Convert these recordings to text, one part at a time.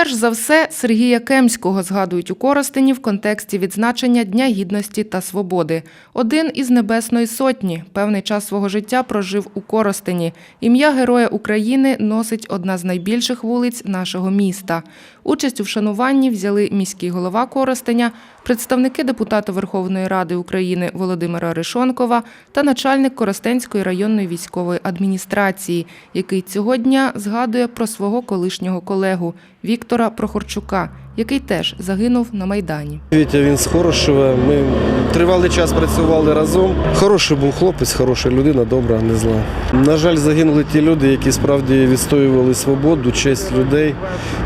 Перш за все, Сергія Кемського згадують у Коростені в контексті відзначення Дня гідності та свободи. Один із Небесної Сотні певний час свого життя прожив у Коростені. Ім'я Героя України носить одна з найбільших вулиць нашого міста. Участь у вшануванні взяли міський голова Коростеня, представники депутата Верховної Ради України Володимира Ришонкова та начальник Коростенської районної військової адміністрації, який цього дня згадує про свого колишнього колегу Віктора Прохорчука, який теж загинув на Майдані. Вітя він з Хорошева. Ми тривалий час працювали разом. Хороший був хлопець, хороша людина, добра, не зла. На жаль, загинули ті люди, які справді відстоювали свободу, честь людей.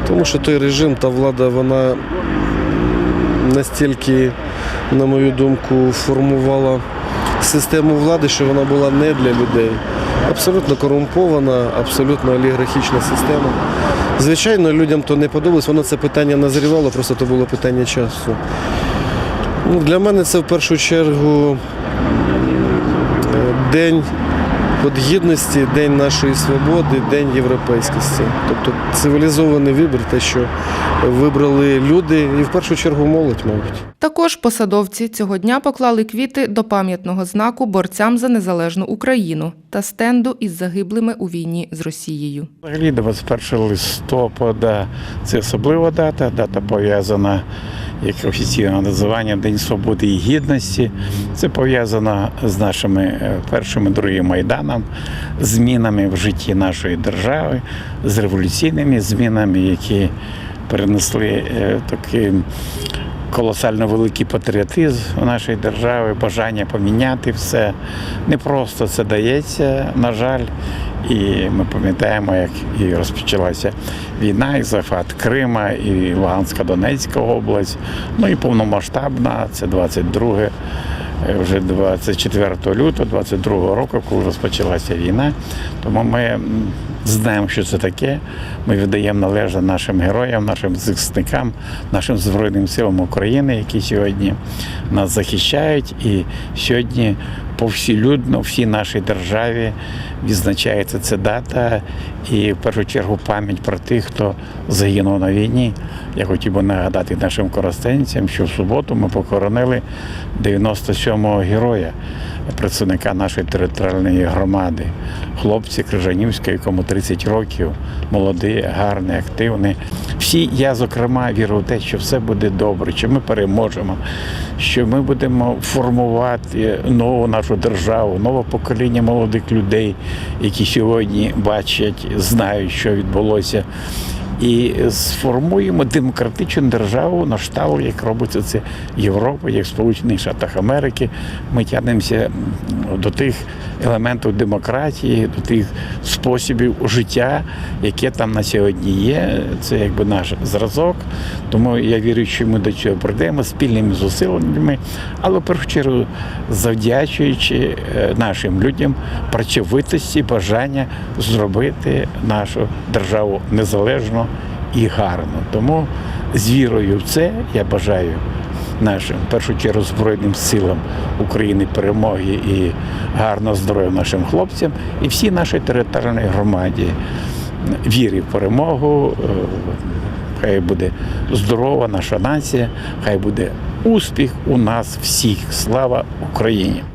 Тому що той режим та влада, вона настільки, на мою думку, формувала систему влади, що вона була не для людей. Абсолютно корумпована, абсолютно олігархічна система. Звичайно, людям то не подобалось, воно це питання назрівало, просто то було питання часу. Ну, для мене це в першу чергу е, день от гідності, день нашої свободи, день європейськості. Тобто цивілізований вибір, те, що вибрали люди, і в першу чергу молодь, мабуть. Також посадовці цього дня поклали квіти до пам'ятного знаку борцям за незалежну Україну та стенду із загиблими у війні з Росією. Взагалі 21 листопада це особлива дата. Дата пов'язана як офіційне називання День Свободи і Гідності. Це пов'язано з нашими е, першими другим майданом, змінами в житті нашої держави, з революційними змінами, які перенесли е, такий колосально великий патріотизм у нашої держави, бажання поміняти все. Не просто це дається, на жаль. І ми пам'ятаємо, як і розпочалася війна, і захват Крима, і Луганська Донецька область, ну і повномасштабна, це 22 е, вже 24 лютого 22 року, коли розпочалася війна. Тому ми знаємо, що це таке. Ми віддаємо належне нашим героям, нашим захисникам, нашим Збройним силам України, які сьогодні нас захищають. І сьогодні повсюдно, всій нашій державі відзначається ця дата. І в першу чергу пам'ять про тих, хто загинув на війні. Я хотів би нагадати нашим коростенцям, що в суботу ми похоронили 97-го героя, представника нашої територіальної громади, хлопці Крижанівська, якому 30 років, молодий, гарний, активний. Всі, я, зокрема, вірю в те, що все буде добре, що ми переможемо, що ми будемо формувати нову нашу державу, нове покоління молодих людей, які сьогодні бачать, знають, що відбулося. І сформуємо демократичну державу на шталу, як робиться це Європа, як Сполучених Штатах Америки. Ми тягнемося до тих елементів демократії, до тих способів життя, яке там на сьогодні є. Це якби наш зразок. Тому я вірю, що ми до цього прийдемо спільними зусиллями, але в першу чергу завдячуючи е, нашим людям працьовитості, бажання зробити нашу державу незалежно і гарно. Тому з вірою в це я бажаю нашим в першу чергу Збройним силам України перемоги і гарного здоров'я нашим хлопцям і всій нашій територіальній громаді. Вірі в перемогу. е, Хай буде здорова наша нація, хай буде успіх у нас всіх. Слава Україні!